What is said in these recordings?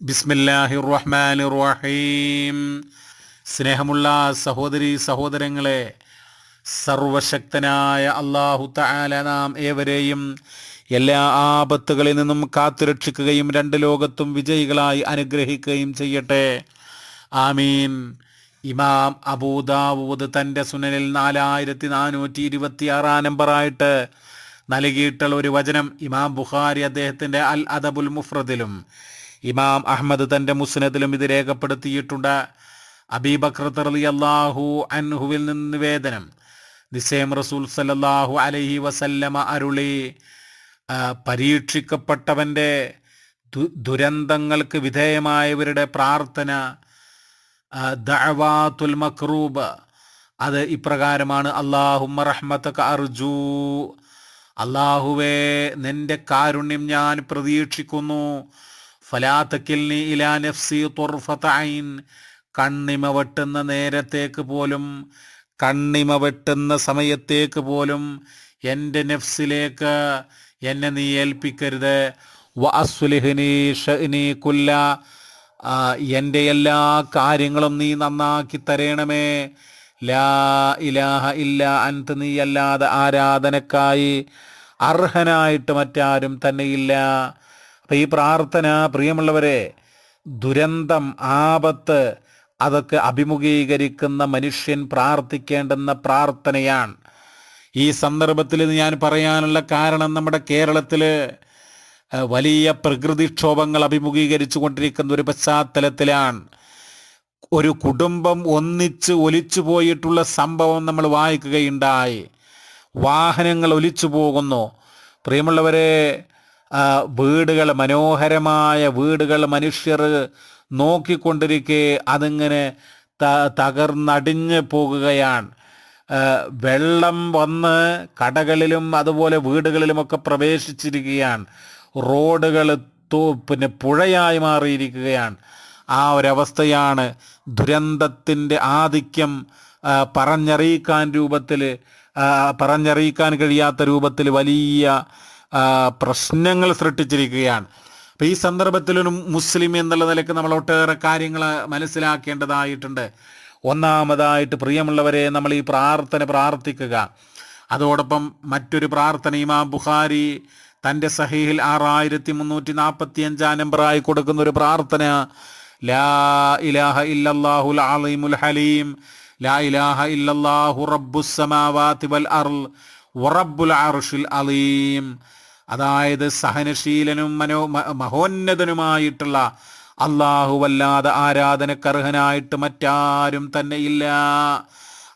ബിസ്മില്ലാഹിർ റഹ്മാൻ റഹീം സ്നേഹമുള്ള സഹോദരി സഹോദരങ്ങളെ സർവശക്തനായ അള്ളാഹു തആല നാം ഏവരെയും എല്ലാ ആപത്തുകളിൽ നിന്നും കാത്തുരക്ഷിക്കുകയും രണ്ട് ലോകത്തും വിജയികളായി അനുഗ്രഹിക്കുകയും ചെയ്യട്ടെ. ആമീൻ. ഇമാം അബൂദാവൂദ് തന്റെ സുനനിൽ നാലായിരത്തി നാനൂറ്റി ഇരുപത്തി ആറാം നമ്പറായിട്ട് നൽകിയിട്ടുള്ള ഒരു വചനം ഇമാം ബുഖാരി അദ്ദേഹത്തിന്റെ അൽ അദബുൽ മുഫ്രദിലും ഇമാം അഹമ്മദ് തന്റെ മുസ്നദിലും ഇത് രേഖപ്പെടുത്തിയിട്ടുണ്ട്. അബീബക്രത്ത് അലി അള്ളാഹു അൻഹുവിൽ നിന്ന് നിവേദനം. നിസേം റസൂൽ സല്ലല്ലാഹു അലഹി വസല്ലമ അരുളി പരീക്ഷിക്കപ്പെട്ടവന്റെ ദു- ദുരന്തങ്ങൾക്ക് വിധേയമായവരുടെ പ്രാർത്ഥന ദഅവാത്തുൽ മക്രൂബ്. അത് ഇപ്രകാരമാണ് അള്ളാഹുമ്മ റഹ്മത്തക അർജു. അള്ളാഹുവേ നിന്റെ കാരുണ്യം ഞാൻ പ്രതീക്ഷിക്കുന്നു. ഇലാ നഫ്സി കണ്ണിമ വെട്ടുന്ന നേരത്തേക്ക് പോലും കണ്ണിമ വെട്ടുന്ന സമയത്തേക്ക് പോലും എന്റെ നെഫ്സിലേക്ക് എന്നെ നീ ഏൽപ്പിക്കരുത്. കുല്ല. എന്റെ എല്ലാ കാര്യങ്ങളും നീ നന്നാക്കി തരേണമേ. ലാ ഇലാഹ ഇല്ല അൻത്ത് നീ അല്ലാതെ ആരാധനക്കായി അർഹനായിട്ട് മറ്റാരും തന്നെയില്ല അപ്പം ഈ പ്രാർത്ഥന പ്രിയമുള്ളവരെ ദുരന്തം ആപത്ത് അതൊക്കെ അഭിമുഖീകരിക്കുന്ന മനുഷ്യൻ പ്രാർത്ഥിക്കേണ്ടുന്ന പ്രാർത്ഥനയാണ്. ഈ സന്ദർഭത്തിൽ ഞാൻ പറയാനുള്ള കാരണം നമ്മുടെ കേരളത്തിൽ വലിയ പ്രകൃതിക്ഷോഭങ്ങൾ അഭിമുഖീകരിച്ചു കൊണ്ടിരിക്കുന്ന ഒരു പശ്ചാത്തലത്തിലാണ്. ഒരു കുടുംബം ഒന്നിച്ച് ഒലിച്ചു പോയിട്ടുള്ള സംഭവം നമ്മൾ വായിക്കുകയുണ്ടായി. വാഹനങ്ങൾ ഒലിച്ചു പോകുന്നു. പ്രിയമുള്ളവരെ വീടുകൾ മനോഹരമായ വീടുകൾ മനുഷ്യർ നോക്കിക്കൊണ്ടിരിക്കെ അതിങ്ങനെ ത- തകർന്നടിഞ്ഞ് പോകുകയാണ്. വെള്ളം വന്ന് കടകളിലും അതുപോലെ വീടുകളിലുമൊക്കെ പ്രവേശിച്ചിരിക്കുകയാണ്. റോഡുകൾ പിന്നെ പുഴയായി മാറിയിരിക്കുകയാണ്. ആ ഒരവസ്ഥയാണ് ദുരന്തത്തിന്റെ ആധിക്യം പറഞ്ഞറിയിക്കാൻ രൂപത്തിൽ പറഞ്ഞറിയിക്കാൻ കഴിയാത്ത രൂപത്തിൽ വലിയ പ്രശ്നങ്ങൾ സൃഷ്ടിച്ചിരിക്കുകയാണ്. അപ്പം ഈ സന്ദർഭത്തിലൊരു മുസ്ലിം എന്നുള്ള നിലയ്ക്ക് നമ്മൾ ഒട്ടേറെ കാര്യങ്ങൾ മനസ്സിലാക്കേണ്ടതായിട്ടുണ്ട്. ഒന്നാമതായിട്ട് പ്രിയമുള്ളവരെ നമ്മൾ ഈ പ്രാർത്ഥന പ്രാർത്ഥിക്കുക. അതോടൊപ്പം മറ്റൊരു പ്രാർത്ഥന ഇമാം ബുഖാരി തന്റെ സഹീഹിൽ ആറായിരത്തി മുന്നൂറ്റി നാൽപ്പത്തി അഞ്ചാം നമ്പറായി കൊടുക്കുന്ന ഒരു പ്രാർത്ഥന. ലാ ഇലാഹ ഇല്ലല്ലാഹുൽ അലീമുൽ ഹലീം. ലാ ഇലാഹ ഇല്ലല്ലാഹു റബ്ബുസ് സമാവാതി വൽ വറബ്ബുൽ അർഷിൽ അലീം. അതായത് സഹനശീലനും മനോ മഹോന്നതനുമായിട്ടുള്ള അല്ലാഹുവല്ലാതെ ആരാധനക്കർഹനായിട്ട് മറ്റാരും തന്നെയില്ല.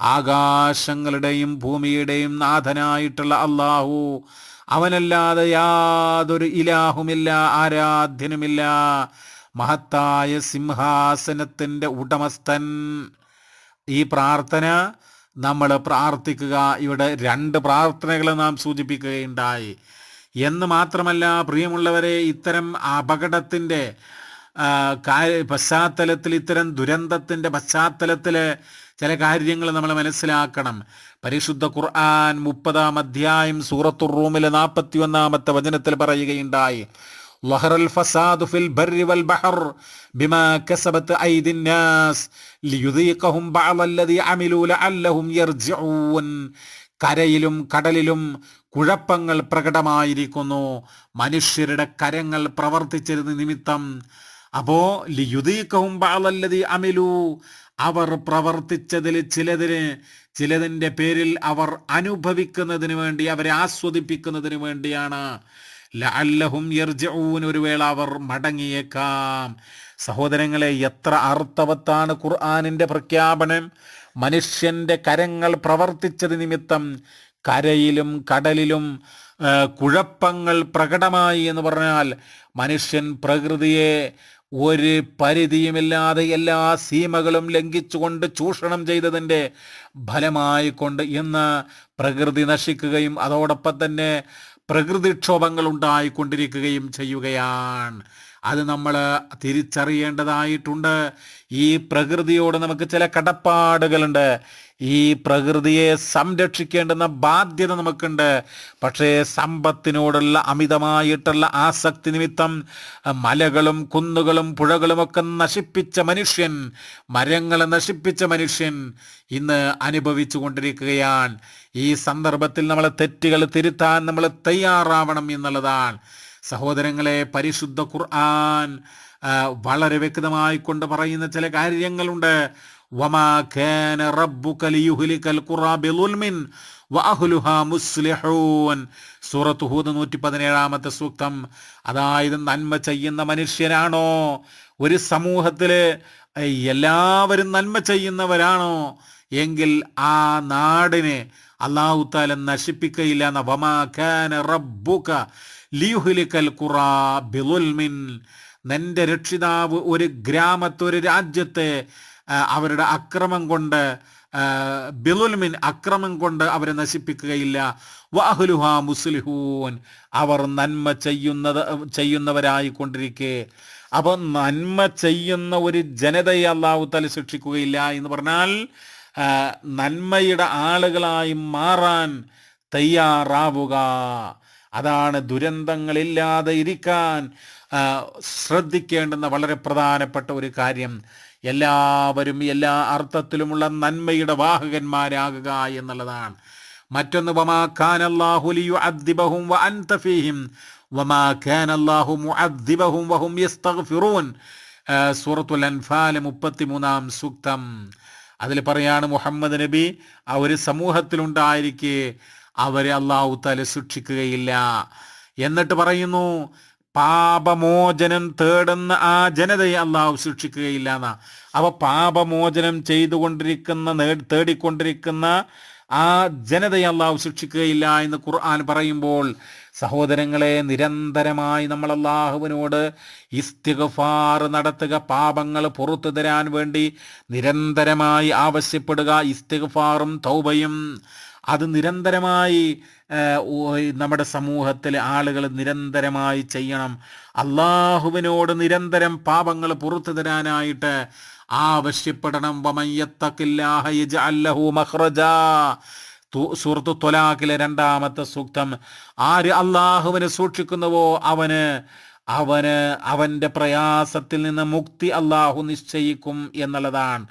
ആകാശങ്ങളുടെയും ഭൂമിയുടെയും നാഥനായിട്ടുള്ള അള്ളാഹു അവനല്ലാതെ യാതൊരു ഇലാഹുമില്ല ആരാധ്യനുമില്ല. മഹത്തായ സിംഹാസനത്തിന്റെ ഉടമസ്ഥൻ. ഈ പ്രാർത്ഥന നമ്മൾ പ്രാർത്ഥിക്കുക. ഇവിടെ രണ്ട് പ്രാർത്ഥനകൾ നാം സൂചിപ്പിക്കുകയുണ്ടായി. എന്ന് മാത്രമല്ല പ്രിയമുള്ളവരെ ഇത്തരം അപകടത്തിന്റെ പശ്ചാത്തലത്തിൽ ഇത്തരം ദുരന്തത്തിന്റെ പശ്ചാത്തലത്തിൽ ചില കാര്യങ്ങൾ നമ്മൾ മനസ്സിലാക്കണം. പരിശുദ്ധ ഖുർആൻ മുപ്പതാം അധ്യായം സൂറത്തുർ റൂമിലെ നാൽപ്പത്തി ഒന്നാമത്തെ വചനത്തിൽ പറയുകയുണ്ടായി. ظهر الفساد في البر والبحر بما كسبت أيدي الناس ليذيقهم بعض الذي عملوا لعلهم يرجعون കരയിലും കടലിലും കുഴപ്പങ്ങൾ പ്രകടമായിരിക്കുന്നു മനുഷ്യരുടെ കരങ്ങൾ പ്രവർത്തിച്ചിരുന്ന നിമിത്തം അപ്പോ ലിയുദീക്കവും ബാലല്ലതി അമിലു അവർ പ്രവർത്തിച്ചതിൽ ചിലതിന് ചിലതിൻ്റെ പേരിൽ അവർ അനുഭവിക്കുന്നതിന് വേണ്ടി അവരെ ആസ്വദിപ്പിക്കുന്നതിന് വേണ്ടിയാണ് ലഅല്ലഹും യർജിഊൻ. ഒരു വേള അവർ മടങ്ങിയേക്കാം. സഹോദരങ്ങളെ എത്ര അർത്ഥവത്താണ് ഖുർആാനിന്റെ പ്രഖ്യാപനം? മനുഷ്യന്റെ കരങ്ങൾ പ്രവർത്തിച്ചത് നിമിത്തം കരയിലും കടലിലും കുഴപ്പങ്ങൾ പ്രകടമായി എന്ന് പറഞ്ഞാൽ മനുഷ്യൻ പ്രകൃതിയെ ഒരു പരിധിയുമില്ലാതെ എല്ലാ സീമകളും ലംഘിച്ചുകൊണ്ട് ചൂഷണം ചെയ്തതിന്റെ ഫലമായിക്കൊണ്ട് ഇന്ന് പ്രകൃതി നശിക്കുകയും അതോടൊപ്പം തന്നെ പ്രകൃതിക്ഷോഭങ്ങൾ ഉണ്ടായിക്കൊണ്ടിരിക്കുകയും ചെയ്യുകയാണ്. അത് നമ്മൾ തിരിച്ചറിയേണ്ടതായിട്ടുണ്ട്. ഈ പ്രകൃതിയോട് നമുക്ക് ചില കടപ്പാടുകളുണ്ട്. ഈ പ്രകൃതിയെ സംരക്ഷിക്കേണ്ടുന്ന ബാധ്യത നമുക്കുണ്ട്. പക്ഷേ സമ്പത്തിനോടുള്ള അമിതമായിട്ടുള്ള ആസക്തി നിമിത്തം മലകളും കുന്നുകളും പുഴകളുമൊക്കെ നശിപ്പിച്ച മനുഷ്യൻ മരങ്ങളെ നശിപ്പിച്ച മനുഷ്യൻ ഇന്ന് അനുഭവിച്ചു കൊണ്ടിരിക്കുകയാണ് ഈ സന്ദർഭത്തിൽ നമ്മൾ തെറ്റുകൾ തിരുത്താൻ നമ്മൾ തയ്യാറാവണം എന്നുള്ളതാണ്. സഹോദരങ്ങളെ പരിശുദ്ധ ഖുർആൻ വളരെ വ്യക്തമായി കൊണ്ട് പറയുന്ന ചില കാര്യങ്ങളുണ്ട്. കാന റബ്ബുക ലിയുഹ്ലികൽ ഖുറാ ബിളുൽമിൻ വഅഹ്ലുഹാ മുസ്ലിഹൂൻ. സൂറത്ത് ഹൂദ് നൂറ്റി പതിനേഴാമത്തെ സൂക്തം. അതായത് നന്മ ചെയ്യുന്ന മനുഷ്യനാണോ? ഒരു സമൂഹത്തിൽ ഏയ്, എല്ലാവരും നന്മ ചെയ്യുന്നവരാണോ? എങ്കിൽ ആ നാടിനെ അള്ളാഹു താല നശിപ്പിക്കയില്ല എന്ന വമാഖാന റബ്ബുക ലിയുഹുലിക്കൽ ഖുറാ ബിളുൽമിൻ നിന്റെ രക്ഷിതാവ് ഒരു ഗ്രാമത്തെ ഒരു രാജ്യത്തെ അവരുടെ അക്രമം കൊണ്ട് ബിലുൽമിൻ അക്രമം കൊണ്ട് അവരെ നശിപ്പിക്കുകയില്ല. വാഹുലുഹ മുസ്ലിഹൂൻ. അവർ നന്മ ചെയ്യുന്നത് ചെയ്യുന്നവരായി കൊണ്ടിരിക്കെ അപ്പോൾ നന്മ ചെയ്യുന്ന ഒരു ജനതയെ അള്ളാഹു തല ശിക്ഷിക്കുകയില്ല എന്ന് പറഞ്ഞാൽ നന്മയുടെ ആളുകളായി മാറാൻ തയ്യാറാവുക. അതാണ് ദുരന്തങ്ങളില്ലാതെ ഇരിക്കാൻ ശ്രദ്ധിക്കേണ്ടുന്ന വളരെ പ്രധാനപ്പെട്ട ഒരു കാര്യം. എല്ലാവരും എല്ലാ അർത്ഥത്തിലുമുള്ള നന്മയുടെ വാഹകന്മാരാകുക എന്നുള്ളതാണ്. മറ്റൊന്ന് സൂറത്തുൽ അൻഫാൽ മുപ്പത്തിമൂന്നാം സൂക്തം. അതിൽ പറയാണ് മുഹമ്മദ് നബി ആ ഒരു സമൂഹത്തിലുണ്ടായിരിക്കെ അവരെ അള്ളാഹു തല ശിക്ഷിക്കുകയില്ല. എന്നിട്ട് പറയുന്നു പാപമോചനം തേടുന്ന ആ ജനതയെ അള്ളാഹു ശിക്ഷിക്കുകയില്ല എന്നാ. അവ പാപമോചനം ചെയ്തുകൊണ്ടിരിക്കുന്ന തേടിക്കൊണ്ടിരിക്കുന്ന ആ ജനതയെ അള്ളാഹു ശിക്ഷിക്കുകയില്ല എന്ന് ഖുർആൻ പറയുമ്പോൾ സഹോദരങ്ങളെ നിരന്തരമായി നമ്മൾ അള്ളാഹുവിനോട് ഇസ്തിഗഫാർ നടത്തുക പാപങ്ങൾ പുറത്തു തരാൻ വേണ്ടി നിരന്തരമായി ആവശ്യപ്പെടുക ഇസ്തിഗഫാറും തൗബയും അത് നിരന്തരമായി നമ്മുടെ സമൂഹത്തിലെ ആളുകൾ നിരന്തരമായി ചെയ്യണം. അള്ളാഹുവിനോട് നിരന്തരം പാപങ്ങൾ പുറത്തു തരാനായിട്ട് ആവശ്യപ്പെടണം. സൂറത്തു തൊലാഖിലെ രണ്ടാമത്തെ സൂക്തം. ആര് അള്ളാഹുവിനെ സൂക്ഷിക്കുന്നുവോ അവന് അവന് അവന്റെ പ്രയാസത്തിൽ നിന്ന് മുക്തി അള്ളാഹു നിശ്ചയിക്കും എന്നുള്ളതാണ്.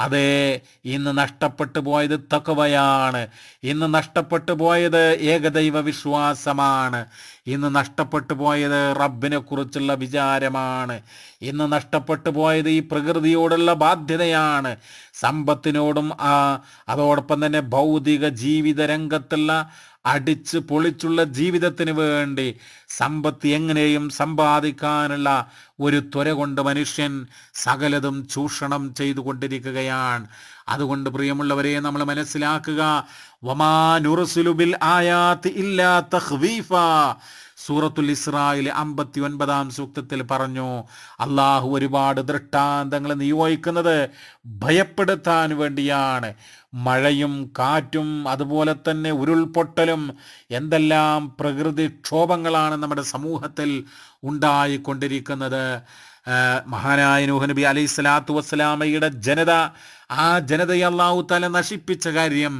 അതെ ഇന്ന് നഷ്ടപ്പെട്ടു പോയത് തക്കവയാണ്. ഇന്ന് നഷ്ടപ്പെട്ടു പോയത് ഏകദൈവ വിശ്വാസമാണ് ഇന്ന് നഷ്ടപ്പെട്ടു പോയത് റബ്ബിനെ കുറിച്ചുള്ള വിചാരമാണ്. ഇന്ന് നഷ്ടപ്പെട്ടു പോയത് ഈ പ്രകൃതിയോടുള്ള ബാധ്യതയാണ്. സമ്പത്തിനോടും അതോടൊപ്പം തന്നെ ഭൗതിക ജീവിത രംഗത്തുള്ള അടിച്ച് പൊളിച്ചുള്ള ജീവിതത്തിന് വേണ്ടി സമ്പത്ത് എങ്ങനെയും സമ്പാദിക്കാനുള്ള ഒരു ത്വര കൊണ്ട് മനുഷ്യൻ സകലതും ചൂഷണം ചെയ്തുകൊണ്ടിരിക്കുകയാണ്. അതുകൊണ്ട് പ്രിയമുള്ളവരെ നമ്മൾ മനസ്സിലാക്കുക വമാ നുറസുലു ബിൽ ആയാത്ത് ഇല്ലാ തഹ്വീഫ സൂറത്തുൽ ഇസ്രായിൽ അമ്പത്തി ഒൻപതാം സൂക്തത്തിൽ പറഞ്ഞു അള്ളാഹു ഒരുപാട് ദൃഷ്ടാന്തങ്ങൾ നിയോഗിക്കുന്നത് ഭയപ്പെടുത്താൻ വേണ്ടിയാണ്. മഴയും കാറ്റും അതുപോലെ തന്നെ ഉരുൾപൊട്ടലും എന്തെല്ലാം പ്രകൃതിക്ഷോഭങ്ങളാണ് നമ്മുടെ സമൂഹത്തിൽ ഉണ്ടായിക്കൊണ്ടിരിക്കുന്നത്. മഹാനായ നൂഹ് നബി അലൈഹി സ്വലാത്തു വസ്സലാമയുടെ ജനത ആ ജനതയെ അള്ളാഹു തല നശിപ്പിച്ച കാര്യം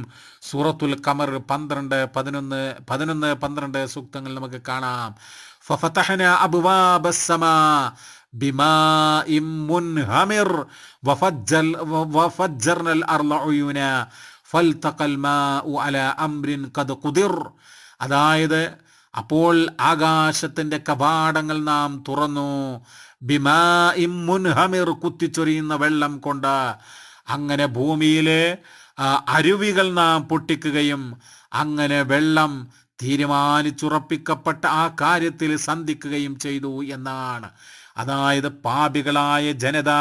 സൂറത്തുൽ കമർ പന്ത്രണ്ട് പതിനൊന്ന് പതിനൊന്ന് പന്ത്രണ്ട് സൂക്തങ്ങൾ നമുക്ക് കാണാം ഫഫതഹന അബ്വാബ السماء بماء منهمر وفجل وفجرنا الأرض عيونا فالتقى الماء على أمر قد قدر അതായത് അപ്പോൾ ആകാശത്തിന്റെ കപാടങ്ങൾ നാം തുറന്നു. ബിമാ മുൻഹമിർ കുത്തിച്ചൊരിയുന്ന വെള്ളം കൊണ്ട് അങ്ങനെ ഭൂമിയിലെ അരുവികൾ നാം പൊട്ടിക്കുകയും അങ്ങനെ വെള്ളം തീരുമാനിച്ചുറപ്പിക്കപ്പെട്ട ആ കാര്യത്തിൽ സന്ധിക്കുകയും ചെയ്തു എന്നാണ്. അതായത് പാപികളായ ജനത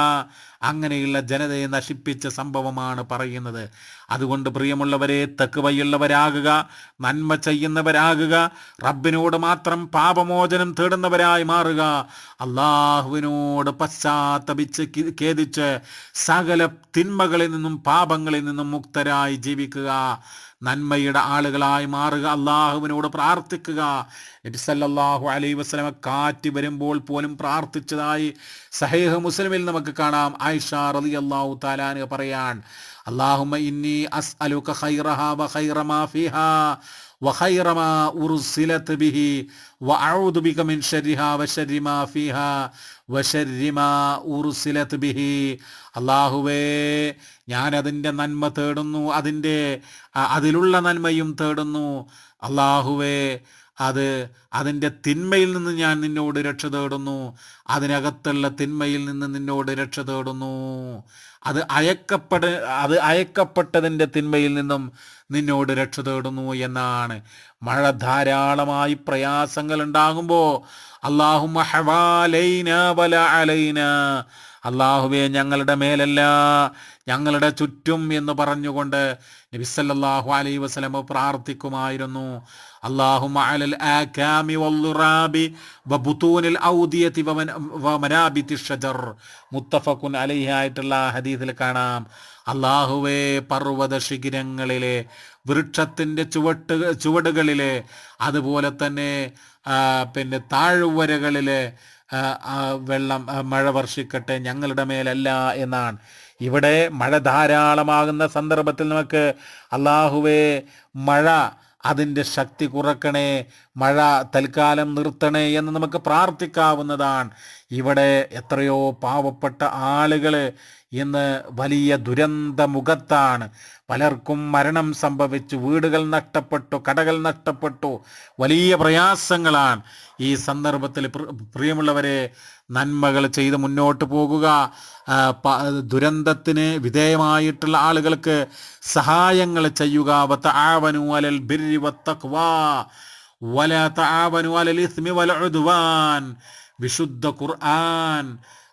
അങ്ങനെയുള്ള ജനതയെ നശിപ്പിച്ച സംഭവമാണ് പറയുന്നത്. അതുകൊണ്ട് പ്രിയമുള്ളവരെ തെക്കുവയുള്ളവരാകുക നന്മ ചെയ്യുന്നവരാകുക റബ്ബിനോട് മാത്രം പാപമോചനം തേടുന്നവരായി മാറുക. അള്ളാഹുവിനോട് പശ്ചാത്തപിച്ച് ഖേദിച്ച് സകല തിന്മകളിൽ നിന്നും പാപങ്ങളിൽ നിന്നും മുക്തരായി ജീവിക്കുക. നന്മയുടെ ആളുകളായി മാറുക. അള്ളാഹുവിനോട് പ്രാർത്ഥിക്കുക. നബി അലൈ വസ്ലമ കാറ്റ് വരുമ്പോൾ പോലും പ്രാർത്ഥിച്ചതായി സഹീഹ് മുസ്ലിമിൽ നമുക്ക് കാണാം. ആയിഷ അള്ളാഹു താലാന് പറയാൻ അല്ലാഹുമ്മ ഇന്നി അസ്അലുക ഖൈറഹാ വ ഖൈറ മാ ഫീഹാ وخير ما أرسلت به وأعوذ بك من شرها وشر ما فيها وشر ما أرسلت به അള്ളാഹുവേ ഞാൻ അതിൻ്റെ നന്മ തേടുന്നു അതിൻ്റെ അ- അതിലുള്ള നന്മയും തേടുന്നു അള്ളാഹുവേ അത് അതിന്റെ തിന്മയിൽ നിന്ന് ഞാൻ നിന്നോട് രക്ഷ തേടുന്നു. അതിനകത്തുള്ള തിന്മയിൽ നിന്ന് നിന്നോട് രക്ഷ തേടുന്നു. അത് അയക്കപ്പെട അത് അയക്കപ്പെട്ടതിന്റെ തിന്മയിൽ നിന്നും നിന്നോട് രക്ഷ തേടുന്നു എന്നാണ്. മഴ ധാരാളമായി പ്രയാസങ്ങൾ ഉണ്ടാകുമ്പോൾ അള്ളാഹു ഹവാലൈന വല അലൈന. അള്ളാഹുവെ ഞങ്ങളുടെ മേലല്ല. ഞങ്ങളുടെ ചുറ്റും എന്ന് പറഞ്ഞുകൊണ്ട് നബിസല്ലാഹു അലൈ വസ്ലമ പ്രാർത്ഥിക്കുമായിരുന്നു. മുത്തഫക്കുൻ അലൈഹായിട്ടുള്ള ഹദീസിൽ കാണാം. അള്ളാഹുവേ പർവത ശിഖിരങ്ങളിലെ വൃക്ഷത്തിന്റെ ചുവട്ട് ചുവടുകളിലെ അതുപോലെ തന്നെ പിന്നെ താഴ്വരകളിലെ വെള്ളം മഴ വർഷിക്കട്ടെ ഞങ്ങളുടെ മേലല്ല എന്നാണ്. ഇവിടെ മഴ ധാരാളമാകുന്ന സന്ദർഭത്തിൽ നമുക്ക് അള്ളാഹുവേ മഴ അതിന്റെ ശക്തി കുറക്കണേ മഴ തൽക്കാലം നിർത്തണേ എന്ന് നമുക്ക് പ്രാർത്ഥിക്കാവുന്നതാണ്. ഇവിടെ എത്രയോ പാവപ്പെട്ട ആളുകൾ ഇന്ന് വലിയ ദുരന്ത മുഖത്താണ് പലർക്കും മരണം സംഭവിച്ചു വീടുകൾ നഷ്ടപ്പെട്ടു കടകൾ നഷ്ടപ്പെട്ടു വലിയ പ്രയാസങ്ങളാണ്. ഈ സന്ദർഭത്തിൽ പ്രിയമുള്ളവരെ നന്മകൾ ചെയ്ത് മുന്നോട്ട് പോകുക. ദുരന്തത്തിന് വിധേയമായിട്ടുള്ള ആളുകൾക്ക് സഹായങ്ങൾ ചെയ്യുക. വത്തഖ്വാ വലാ അലൽ ഇസ്മി വൽ ഉദ്വാൻ. വിശുദ്ധ ഖുർആൻ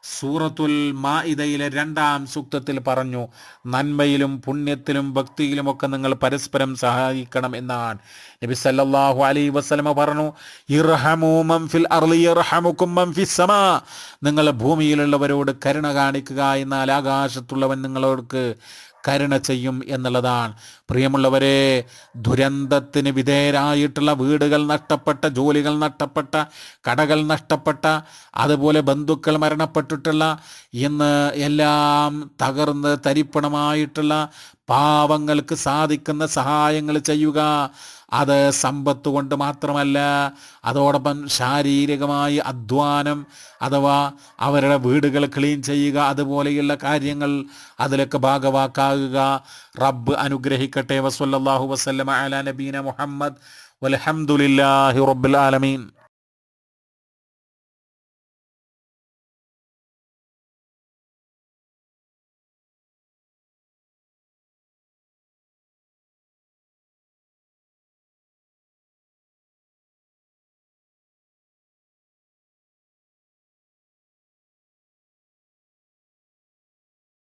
സൂറത്തുൽ മാഇദയിലെ രണ്ടാം സൂക്തത്തിൽ പറഞ്ഞു നന്മയിലും പുണ്യത്തിലും ഭക്തിയിലുമൊക്കെ നിങ്ങൾ പരസ്പരം സഹായിക്കണം എന്നാണ്. നബി സല്ലല്ലാഹു അലൈഹി വസല്ലമ പറഞ്ഞു ഇർഹമു മൻ ഫിൽ അർളി യർഹമുക്കും മൻ ഫിസ് സമാ നിങ്ങൾ ഭൂമിയിലുള്ളവരോട് കരുണ കാണിക്കുക എന്നാൽ ആകാശത്തുള്ളവൻ നിങ്ങളോട് കരുണ ചെയ്യും എന്നുള്ളതാണ്. പ്രിയമുള്ളവരെ ദുരന്തത്തിന് വിധേയരായിട്ടുള്ള വീടുകൾ നഷ്ടപ്പെട്ട ജോലികൾ നഷ്ടപ്പെട്ട കടകൾ നഷ്ടപ്പെട്ട അതുപോലെ ബന്ധുക്കൾ മരണപ്പെട്ടിട്ടുള്ള ഇന്ന് എല്ലാം തകർന്ന് തരിപ്പണമായിട്ടുള്ള പാവങ്ങൾക്ക് സാധിക്കുന്ന സഹായങ്ങൾ ചെയ്യുക. അത് സമ്പത്ത് കൊണ്ട് മാത്രമല്ല അതോടൊപ്പം ശാരീരികമായി അധ്വാനം അഥവാ അവരുടെ വീടുകൾ ക്ലീൻ ചെയ്യുക അതുപോലെയുള്ള കാര്യങ്ങൾ അതിലൊക്കെ ഭാഗവാക്കാകുക. റബ്ബ് അനുഗ്രഹിക്കട്ടെ. വസല്ലല്ലാഹു വസല്ലമ അല നബീന മുഹമ്മദ്. വലഹമുല്ലാഹി റബ്ബിൽ ആലമീൻ.